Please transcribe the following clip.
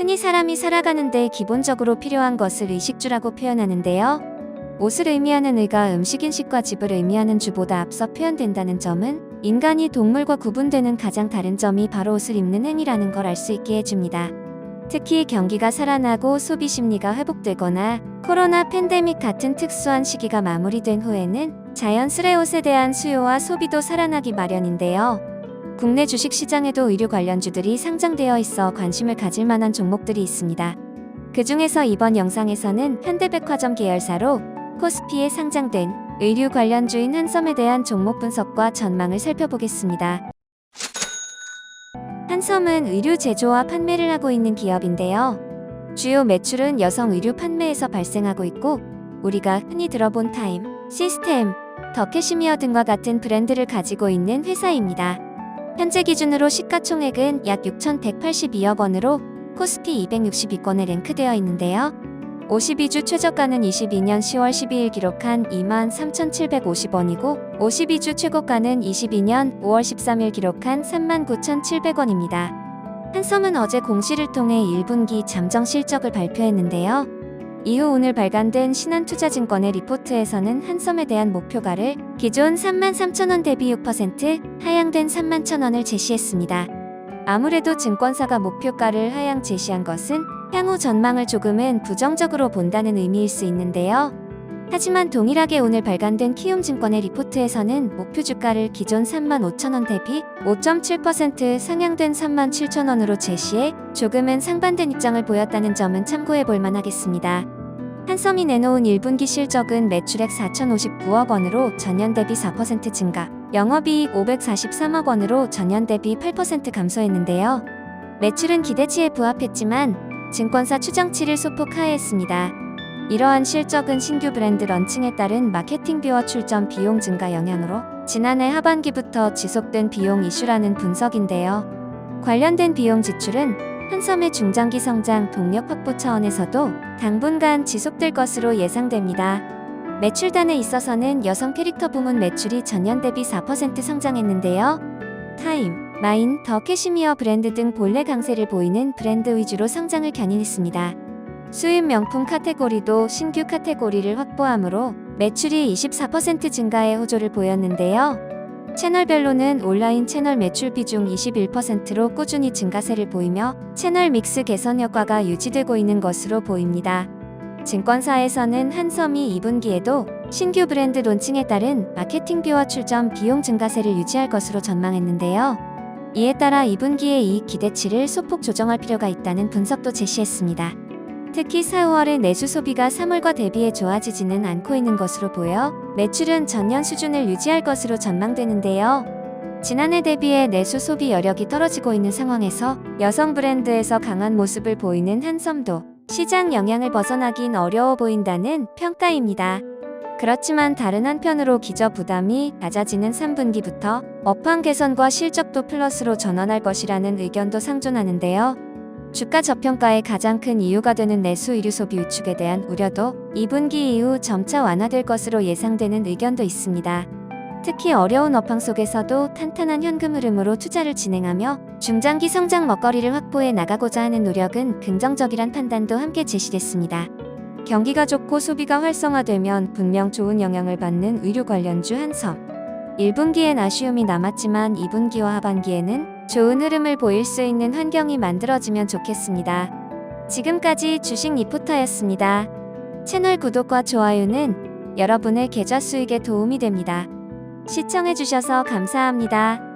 흔히 사람이 살아가는데 기본적으로 필요한 것을 의식주라고 표현하는데요. 옷을 의미하는 의가 음식 인식과 집을 의미하는 주보다 앞서 표현된다는 점은 인간이 동물과 구분되는 가장 다른 점이 바로 옷을 입는 행위라는 걸 알 수 있게 해줍니다. 특히 경기가 살아나고 소비 심리가 회복되거나 코로나 팬데믹 같은 특수한 시기가 마무리된 후에는 자연스레 옷에 대한 수요와 소비도 살아나기 마련인데요. 국내 주식 시장에도 의류 관련주들이 상장되어 있어 관심을 가질 만한 종목들이 있습니다. 그 중에서 이번 영상에서는 현대백화점 계열사로 코스피에 상장된 의류 관련주인 한섬에 대한 종목 분석과 전망을 살펴보겠습니다. 한섬은 의류 제조와 판매를 하고 있는 기업인데요. 주요 매출은 여성 의류 판매에서 발생하고 있고 우리가 흔히 들어본 타임, 시스템, 더 캐시미어 등과 같은 브랜드를 가지고 있는 회사입니다. 현재 기준으로 시가총액은 약 6,182억 원으로 코스피 262건에 랭크되어 있는데요. 52주 최저가는 22년 10월 12일 기록한 23,750원이고 52주 최고가는 22년 5월 13일 기록한 39,700원입니다. 한섬은 어제 공시를 통해 1분기 잠정 실적을 발표했는데요. 이후 오늘 발간된 신한투자증권의 리포트에서는 한섬에 대한 목표가를 기존 33,000원 대비 6% 하향된 31,000원을 제시했습니다. 아무래도 증권사가 목표가를 하향 제시한 것은 향후 전망을 조금은 부정적으로 본다는 의미일 수 있는데요. 하지만 동일하게 오늘 발간된 키움증권의 리포트에서는 목표 주가를 기존 35,000원 대비 5.7% 상향된 37,000원으로 제시해 조금은 상반된 입장을 보였다는 점은 참고해 볼 만하겠습니다. 한섬이 내놓은 1분기 실적은 매출액 4,059억 원으로 전년 대비 4% 증가, 영업이익 543억 원으로 전년 대비 8% 감소했는데요. 매출은 기대치에 부합했지만 증권사 추정치를 소폭 하회했습니다. 이러한 실적은 신규 브랜드 런칭에 따른 마케팅비와 출전 비용 증가 영향으로 지난해 하반기부터 지속된 비용 이슈라는 분석인데요. 관련된 비용 지출은 한섬의 중장기 성장 동력 확보 차원에서도 당분간 지속될 것으로 예상됩니다. 매출단에 있어서는 여성 캐릭터 부문 매출이 전년 대비 4% 성장했는데요. 타임, 마인, 더 캐시미어 브랜드 등 본래 강세를 보이는 브랜드 위주로 성장을 견인했습니다. 수입 명품 카테고리도 신규 카테고리를 확보하므로 매출이 24% 증가에 호조를 보였는데요. 채널별로는 온라인 채널 매출 비중 21%로 꾸준히 증가세를 보이며 채널 믹스 개선 효과가 유지되고 있는 것으로 보입니다. 증권사에서는 한섬이 2분기에도 신규 브랜드 론칭에 따른 마케팅 비와 출점 비용 증가세를 유지할 것으로 전망했는데요. 이에 따라 2분기의 이익 기대치를 소폭 조정할 필요가 있다는 분석도 제시했습니다. 특히 4월의 내수 소비가 3월과 대비해 좋아지지는 않고 있는 것으로 보여 매출은 전년 수준을 유지할 것으로 전망되는데요. 지난해 대비해 내수 소비 여력이 떨어지고 있는 상황에서 여성 브랜드에서 강한 모습을 보이는 한섬도 시장 영향을 벗어나긴 어려워 보인다는 평가입니다. 그렇지만 다른 한편으로 기저 부담이 낮아지는 3분기부터 업황 개선과 실적도 플러스로 전환할 것이라는 의견도 상존하는데요. 주가 저평가의 가장 큰 이유가 되는 내수 의류 소비 위축에 대한 우려도 2분기 이후 점차 완화될 것으로 예상되는 의견도 있습니다. 특히 어려운 업황 속에서도 탄탄한 현금 흐름으로 투자를 진행하며 중장기 성장 먹거리를 확보해 나가고자 하는 노력은 긍정적이란 판단도 함께 제시됐습니다. 경기가 좋고 소비가 활성화되면 분명 좋은 영향을 받는 의류 관련주 한섬. 1분기엔 아쉬움이 남았지만 2분기와 하반기에는 좋은 흐름을 보일 수 있는 환경이 만들어지면 좋겠습니다. 지금까지 주식 리포터였습니다. 채널 구독과 좋아요는 여러분의 계좌 수익에 도움이 됩니다. 시청해주셔서 감사합니다.